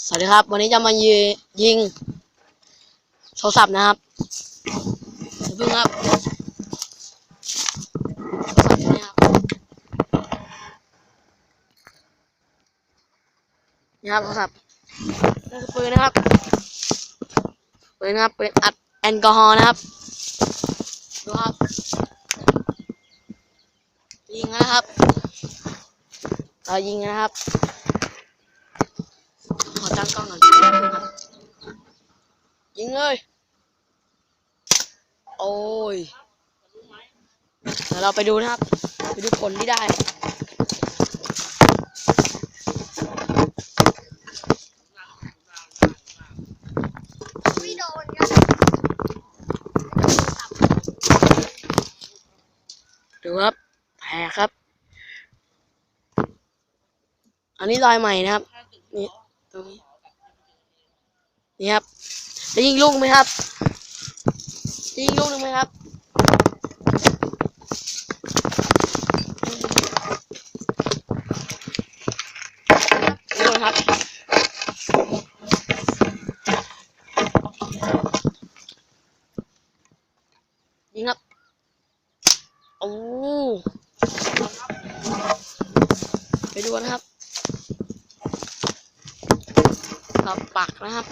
สวัสดีครับ วันนี้จะมายิยิงโทรศัพท์นะครับเพิ่งครับโทรศัพท์นี่ครับนี่ครับโทรศัพท์นี่คือปืนนะครับปืนนะครับปืนอัดแอลกอฮอล์นะครับดูครับยิงนะครับเรายิงนะครับ ตั้งกล้องก่อนยิงเลยโอ้ยเดี๋ยวเราไปดูนะครับ ไปดูผลที่ได้ดูครับแผลครับ อันนี้รอยใหม่นะครับ นี่ ตรงนี้ นี่ครับจะยิงลูกไหมครับจะยิงลูกหนึ่งไหมครับนี่ดูครับยิงครับโอ้ไปดูนะครับ เราปักนะครับ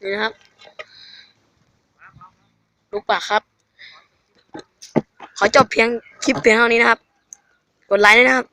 นี่นะครับ ลูกปักครับ ขอจบเพียงคลิปเพียงเท่านี้นะครับ กดไลค์ด้วยนะครับ